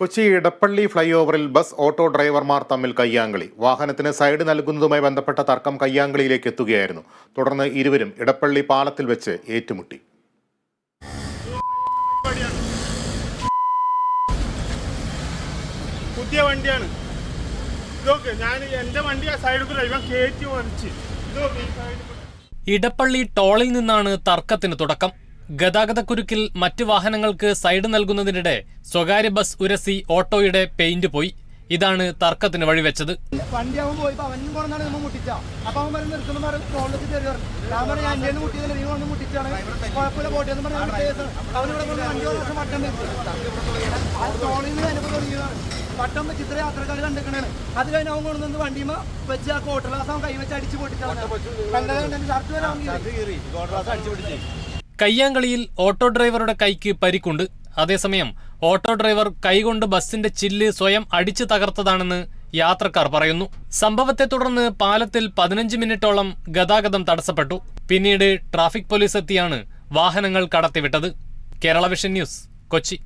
കൊച്ചി ഇടപ്പള്ളി ഫ്ലൈ ഓവറിൽ bus auto ഡ്രൈവർമാർ തമ്മിൽ കയ്യാങ്കളി. വാഹനത്തിന് സൈഡ് നൽകുന്നതുമായി ബന്ധപ്പെട്ട തർക്കം കയ്യാങ്കളിയിലേക്ക് എത്തുകയായിരുന്നു. തുടർന്ന് ഇരുവരും ഇടപ്പള്ളി പാലത്തിൽ വെച്ച് ഏറ്റുമുട്ടി. പുതിയ വണ്ടിയാണ്. ഇതൊക്കെ ഞാൻ എന്റെ വണ്ടി ആ സൈഡിൽ കൂടെ ഇവൻ കയറ്റി വലിച്ച്. ഇതൊക്കെ ഈ സൈഡിൽ ഇടപ്പള്ളി ടോളിൽ നിന്നാണ് തർക്കത്തിന് തുടക്കം. ഗതാഗതക്കുരുക്കിൽ മറ്റ് വാഹനങ്ങൾക്ക് സൈഡ് നൽകുന്നതിനിടെ സ്വകാര്യ ബസ് ഉരസി ഓട്ടോയുടെ പെയിന്റ് പോയി. ഇതാണ് തർക്കത്തിന് വഴിവെച്ചത്. വണ്ടി അവൻ പോയി അവനും കൊണ്ടാണ് നമ്മ മുട്ടിച്ച. അപ്പൊ അവൻ പറഞ്ഞ് നിർത്തുന്ന ഞാൻ പറഞ്ഞു ഞാൻ എന്റെ മുട്ടിയതല്ല നീ കൊണ്ട് മുട്ടിച്ചാണ്. കുഴപ്പമില്ല പോട്ടെ എന്ന് പറഞ്ഞ് കേസ്. അവനിവിടെ കൊണ്ട് വണ്ടി വർഷം വട്ടം വെച്ചു. ആ ടോളിൽ നിന്ന് അനുഭവം തുടങ്ങിയതാണ്. വട്ടം വെച്ച് ഇത്ര യാത്രക്കാർ കണ്ടിക്കണാണ്. അത് കഴിഞ്ഞ് അവൻ കൊണ്ടുവന്ന് വണ്ടിമ വെച്ച് ആ കോട്ടലാസ് അവൻ കൈ വെച്ച് അടിച്ച് പൊട്ടിച്ചാണ് കണ്ടത് ഷർട്ട് കയ്യാങ്കളിയിൽ ഓട്ടോ ഡ്രൈവറുടെ കൈക്ക് പരിക്കുണ്ട്. അതേസമയം ഓട്ടോ ഡ്രൈവർ കൈകൊണ്ട് ബസിന്റെ ചില്ല് സ്വയം അടിച്ചു തകർത്തതാണെന്ന് യാത്രക്കാർ പറയുന്നു. സംഭവത്തെ തുടർന്ന് പാലത്തിൽ പതിനഞ്ച് മിനിറ്റോളം ഗതാഗതം തടസ്സപ്പെട്ടു. പിന്നീട് ട്രാഫിക് പോലീസ് എത്തിയാണ് വാഹനങ്ങൾ കടത്തിവിട്ടത്. Kerala vision news Kochi.